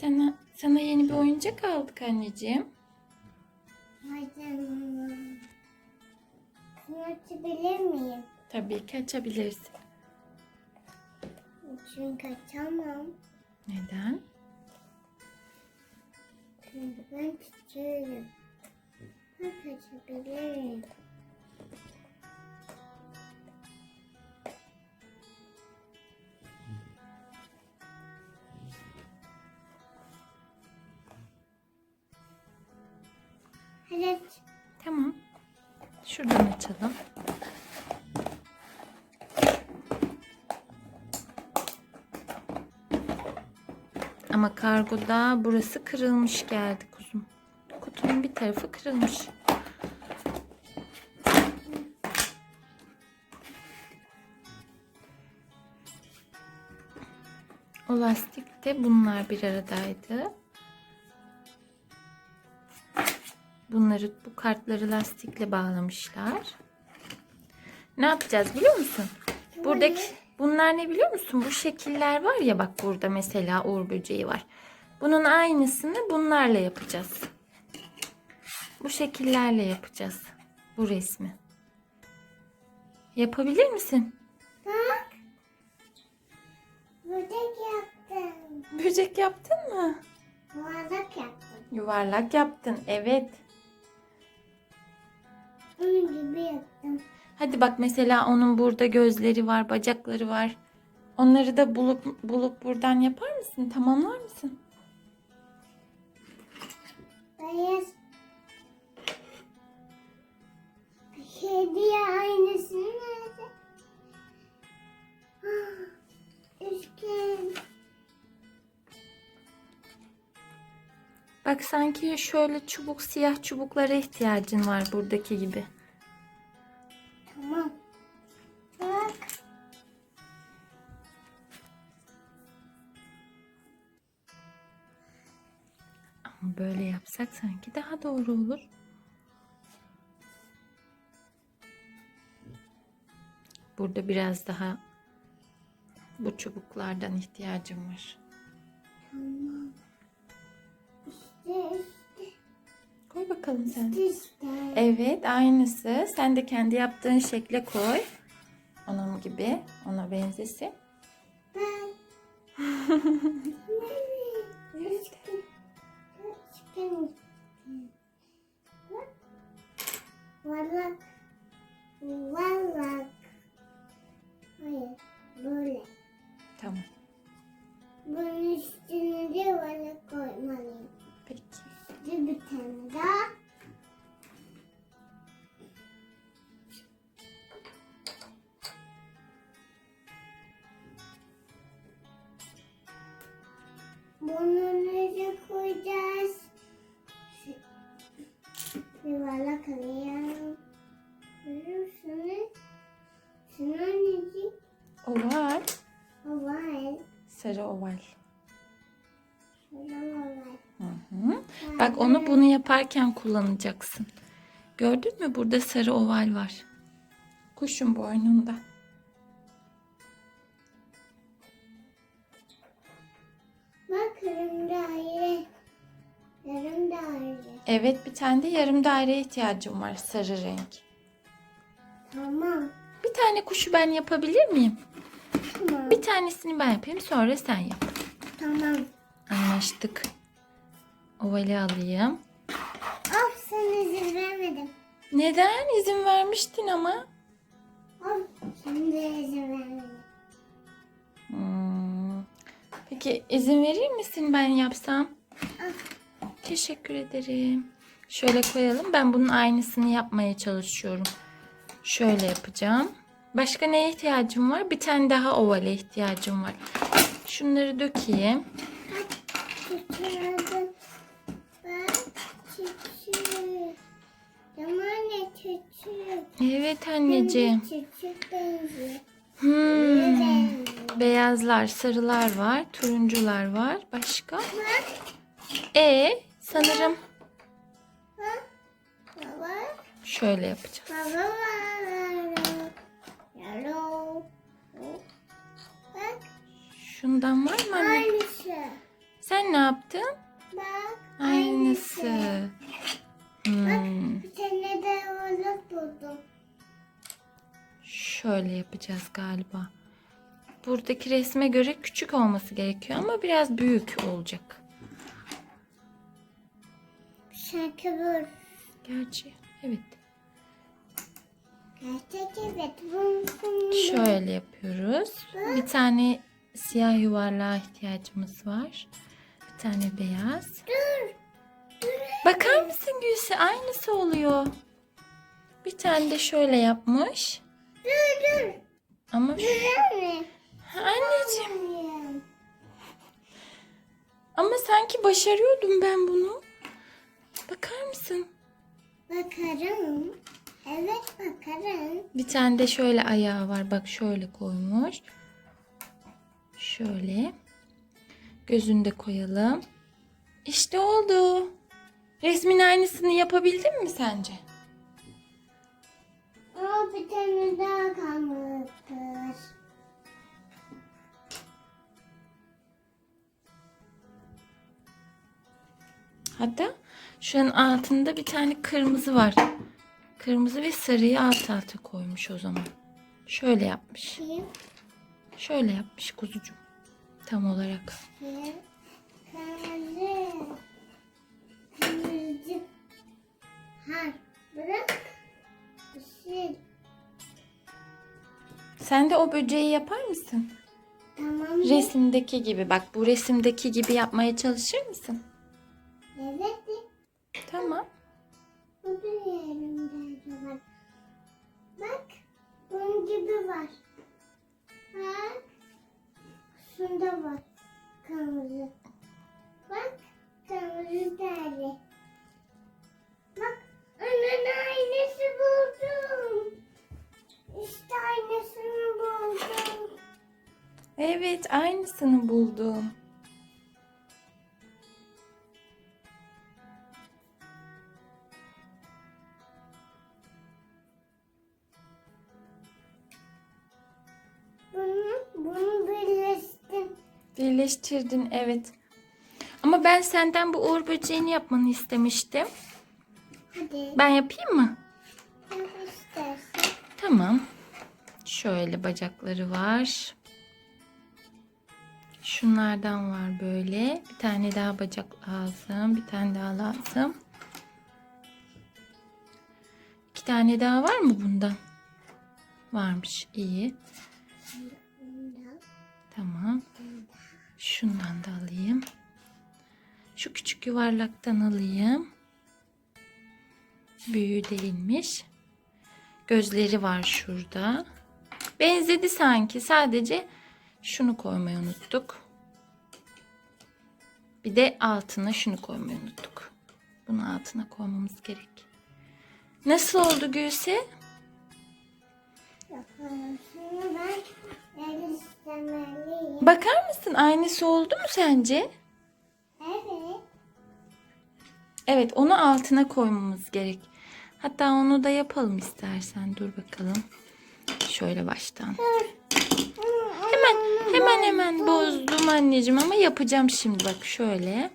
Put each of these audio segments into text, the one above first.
Sana, sana yeni bir oyuncak aldık anneciğim. Canına. Şunu açabilir miyim? Tabii ki açabilirsin. Çünkü açamam. Neden? Çünkü ben küçüğüm. Bak açabilirim. Aç. Tamam. Şuradan açalım. Ama kargoda burası kırılmış geldi kuzum. Kutunun bir tarafı kırılmış. O lastikte bunlar bir aradaydı. Bunları bu kartları lastikle bağlamışlar. Ne yapacağız biliyor musun? Buradaki bunlar ne biliyor musun? Bu şekiller var ya bak burada mesela uğur böceği var. Bunun aynısını bunlarla yapacağız. Bu şekillerle yapacağız bu resmi. Yapabilir misin? Bak. Böcek yaptım. Böcek yaptın mı? Yuvarlak yaptım. Yuvarlak yaptın. Evet. Onun gibi yaptım. Hadi bak mesela onun burada gözleri var, bacakları var. Onları da bulup bulup buradan yapar mısın? Tamamlar mısın? Beyaz. Hediye aynısını nerede? Bak sanki şöyle çubuk, siyah çubuklara ihtiyacın var buradaki gibi. Tamam. Bak. Ama böyle yapsak sanki daha doğru olur. Burada biraz daha bu çubuklardan ihtiyacım var. Koy bakalım sen. Evet aynısı. Sen de kendi yaptığın şekle koy. Onun gibi. Ona benzesin. Bunu nereye koyacağız? Yuvarlak alayım. Görüyorsunuz. Şunu anneciğim. Oval. Oval. Sarı oval. Şuradan oval. Hı hı. Bak onu bunu yaparken kullanacaksın. Gördün mü? Burada sarı oval var. Kuşun boynunda. Yarım daire. Yarım daire. Evet bir tane de yarım daire ihtiyacım var sarı renk. Tamam. Bir tane kuşu ben yapabilir miyim? Tamam. Bir tanesini ben yapayım sonra sen yap. Tamam. Anlaştık. Ovali alayım. Of sen izin vermedim. Neden? izin vermiştin ama. Of sen de izin vermedin. Peki izin verir misin ben yapsam? Teşekkür ederim. Şöyle koyalım. Ben bunun aynısını yapmaya çalışıyorum. Şöyle yapacağım. Başka neye ihtiyacım var? Bir tane daha ovale ihtiyacım var. Şunları dökeyim. Evet anneciğim. Hmm. Beyazlar, sarılar var, turuncular var. Başka? Bak. E sanırım Bak. Şöyle. Bak. Şundan var mı anne? Aynısı. Sen ne yaptın? Bak. Aynısı. Hmm. Bir tane de buldum. Şöyle yapacağız galiba. Buradaki resme göre küçük olması gerekiyor ama biraz büyük olacak. Şarkı bu. Gerçi evet. Gerçek evet. Şöyle yapıyoruz. Bir tane siyah yuvarlığa ihtiyacımız var. Bir tane beyaz. Dur. Dur. Bakar mısın Gülse? Aynısı oluyor. Bir tane de şöyle yapmış. Dur dur. Ama şu... Anneciğim. Anne. Ama sanki başarıyordum ben bunu. Bakar mısın? Bakarım. Evet bakarım. Bir tane de şöyle ayağı var. Bak şöyle koymuş. Şöyle. Gözünü de koyalım. İşte oldu. Resmin aynısını yapabildin mi sence? Ama bir tane daha kalmıştır. Hatta şunun altında bir tane kırmızı var. Kırmızı ve sarıyı alt alta koymuş o zaman. Şöyle yapmış. Şöyle yapmış kuzucuğum. Tam olarak. Kırmızı. Kırmızı. Ha bırak. Sen de o böceği yapar mısın? Tamam. Resimdeki gibi. Bak bu resimdeki gibi yapmaya çalışır mısın? Evet. Tamam. Bu bir yerimde de var. Bak. Bunun gibi var. Bak. Şunda var. Kırmızı. Bak. Kırmızı tane. Bak. Onun aynısı buldum. İşte aynısını buldum. Evet aynısını buldum. Bunu, bunu birleştim. Birleştirdin evet. Ama ben senden bu uğur böceğini yapmanı istemiştim. Hadi. Ben yapayım mı? İstersen. Tamam. Şöyle bacakları var. Şunlardan var böyle. Bir tane daha bacak lazım. Bir tane daha lazım. İki tane daha var mı bundan? Varmış. iyi. Tamam. Şundan da alayım. Şu küçük yuvarlaktan alayım. Büyüğü değilmiş. Gözleri var şurada. Benzedi sanki. Sadece şunu koymayı unuttuk. Bir de altına şunu koymayı unuttuk. Bunu altına koymamız gerek. Nasıl oldu Gülse? Bakar mısın? Aynısı oldu mu sence? Evet. Evet onu altına koymamız gerek. Hatta onu da yapalım istersen. Dur bakalım. Şöyle baştan. Hemen hemen hemen bozdum anneciğim ama yapacağım şimdi bak şöyle.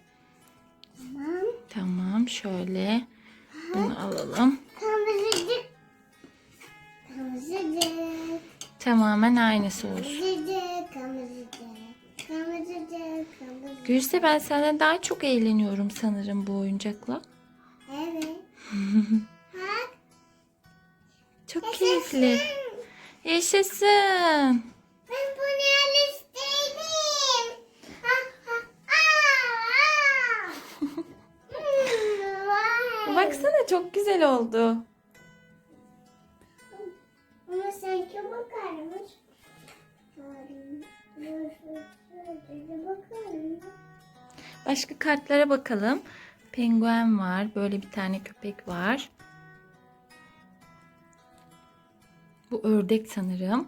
Tamam. Tamam şöyle. Bunu alalım. Tamamen aynısı olsun. Gülse ben senden daha çok eğleniyorum sanırım bu oyuncakla. Evet. Çok keyifli. Yaşasın. Ben bunu vay. Baksana çok güzel oldu. Ama sanki bakarmış. Başka kartlara bakalım. Penguen var. Böyle bir tane köpek var. Bu ördek sanırım.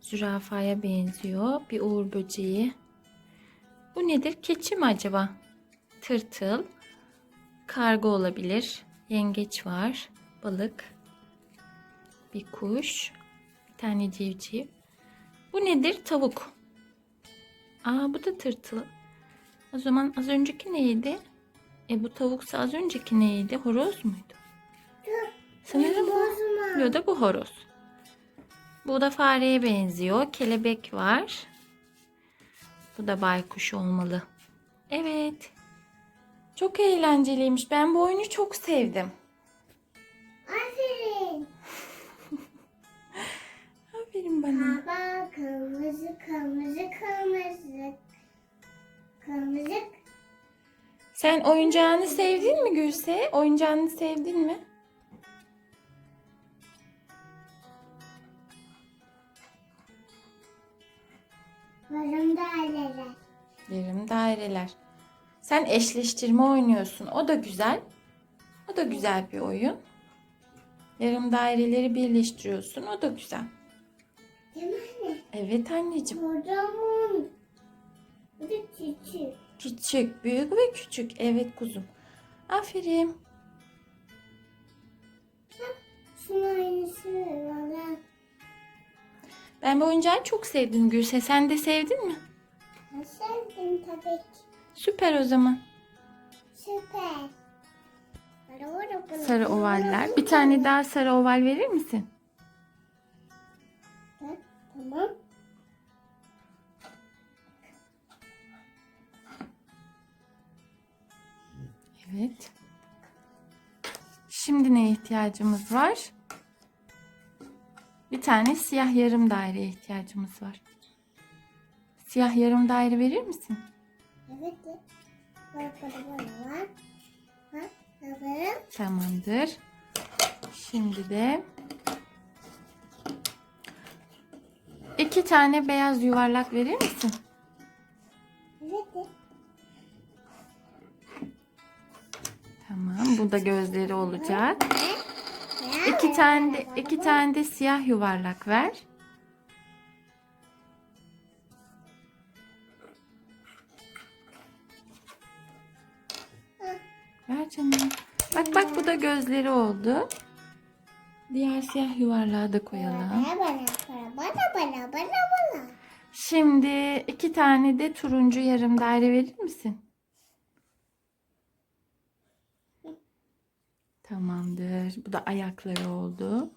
Zürafaya benziyor. Bir uğur böceği. Bu nedir? Keçi mi acaba? Tırtıl. Karga olabilir. Yengeç var. Balık. Bir kuş. Bir tane civciv. Bu nedir? Tavuk. Aa bu da tırtıl. O zaman az önceki neydi? E bu tavuksa az önceki neydi? Horoz muydu? Sanırım bu. Ya da bu horoz. Bu da fareye benziyor. Kelebek var. Bu da baykuş olmalı. Evet. Çok eğlenceliymiş. Ben bu oyunu çok sevdim. Aferin. Aferin bana. Baba kırmızı kırmızı kırmızı. Kırmızı. Sen oyuncağını sevdin mi Gülse? Oyuncağını sevdin mi? Varım daireler. Yarım daireler. Sen eşleştirme oynuyorsun. O da güzel. O da güzel bir oyun. Yarım daireleri birleştiriyorsun. O da güzel. Değil mi anne? Evet anneciğim. Kocaman. Bir de küçük. Küçük, büyük ve küçük. Evet kuzum. Aferin. Ben bu oyuncağı çok sevdim Gülse. Sen de sevdin mi? Ben sevdim tabii ki. Süper o zaman. Süper. Sarı ovaller. Bir tane daha sarı oval verir misin? Tamam. Evet. Şimdi neye ihtiyacımız var? Bir tane siyah yarım daireye ihtiyacımız var. Siyah yarım daire verir misin? Evet. Tamamdır. Şimdi de iki tane beyaz yuvarlak verir misin? Evet. Tamam. Bu da gözleri olacak. İki tane de, iki tane de siyah yuvarlak ver. Ver canım. Bak bak bu da gözleri oldu. Diğer siyah yuvarlağı da koyalım. Bana bana bana bana bana bana bana. Şimdi iki tane de turuncu yarım daire verir misin? Tamamdır. Bu da ayakları oldu.